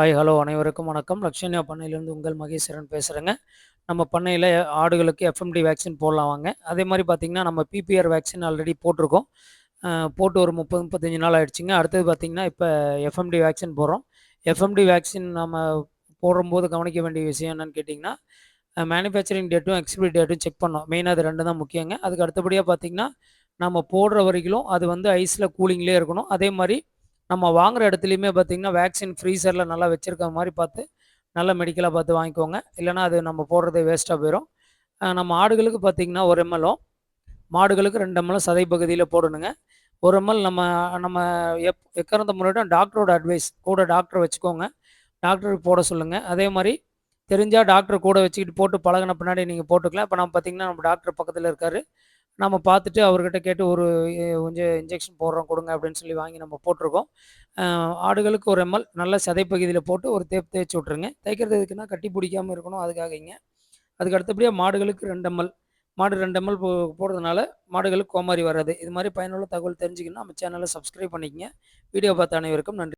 Hi hello அனைவருக்கும் வணக்கம். லக்ஷன்யா பண்ணையிலேருந்து உங்கள் மகேஸ்வரன் பேசுகிறேங்க நம்ம பண்ணையில் ஆடுகளுக்கு எஃப்எம்டி வேக்சின் போடலாம் வாங்க. அதே மாதிரி பார்த்திங்கன்னா நம்ம பிபிஆர் வேக்சின் ஆல்ரெடி போட்டிருக்கோம். போட்டு ஒரு முப்பது முப்பத்தஞ்சு நாள் ஆகிடுச்சிங்க அடுத்தது பார்த்திங்கன்னா இப்போ எஃப்எம்டி வேக்சின் போடுறோம். எஃப்எம்டி வேக்சின் நம்ம போடும்போது கவனிக்க வேண்டிய விஷயம் என்னென்னு கேட்டிங்கன்னா மேனுஃபேக்சரிங் டேட்டும் எக்ஸ்பிரி டேட்டும் செக் பண்ணோம். மெயினாக அது ரெண்டு தான் முக்கியங்க. அதுக்கு அடுத்தபடியாக பார்த்திங்கன்னா நம்ம போடுற வரைக்கும் அது வந்து ஐஸில் கூலிங்லேயே இருக்கணும். அதே மாதிரி நம்ம வாங்குகிற இடத்துலையுமே பார்த்திங்கன்னா வேக்சின் ஃப்ரீசரில் நல்லா வச்சுருக்க மாதிரி பார்த்து நல்ல மெடிக்கலாக பார்த்து வாங்கிக்கோங்க. இல்லைனா அது நம்ம போடுறது வேஸ்ட்டாக போயிடும் நம்ம ஆடுகளுக்கு பார்த்திங்கன்னா ஒரு எம்எல்ஓ மாடுகளுக்கு ரெண்டு எம்எல்ஓ சதை பகுதியில் போடணுங்க. ஒரு எம்எல் நம்ம நம்ம எப் எக்கறந்த முன்னாடியும் டாக்டரோட அட்வைஸ் கூட டாக்டர் வச்சுக்கோங்க. டாக்டருக்கு போட சொல்லுங்கள் அதே மாதிரி தெரிஞ்சால் டாக்டர் கூட வச்சுக்கிட்டு போட்டு பழகின பின்னாடி நீங்கள் போட்டுக்கலாம். இப்போ நம்ம பார்த்திங்கன்னா நம்ம டாக்டர் பக்கத்தில் இருக்கார். நம்ம பார்த்துட்டு அவர்கிட்ட கேட்டு ஒரு கொஞ்சம் இன்ஜெக்ஷன் போடுறோம் கொடுங்க அப்படின்னு சொல்லி வாங்கி நம்ம போட்டிருக்கோம். ஆடுகளுக்கு ஒரு எம்எல் நல்ல சதைப்பகுதியில் போட்டு ஒரு தேப் தேய்ச்சி விட்ருங்க தேய்க்கிறது எதுக்குன்னா கட்டி பிடிக்காமல் இருக்கணும் அதுக்காகங்க. அதுக்கு அடுத்தபடியாக மாடுகளுக்கு ரெண்டு எம்எல் மாடு ரெண்டு எம்எல் போ போடுறதுனால மாடுகளுக்கு கோமாரி வராது. இது மாதிரி பயனுள்ள தகவல் தெரிஞ்சுக்கணும் நம்ம சேனலை சப்ஸ்கிரைப் பண்ணிக்கங்க. வீடியோ பார்த்த அனைவருக்கும் நன்றி.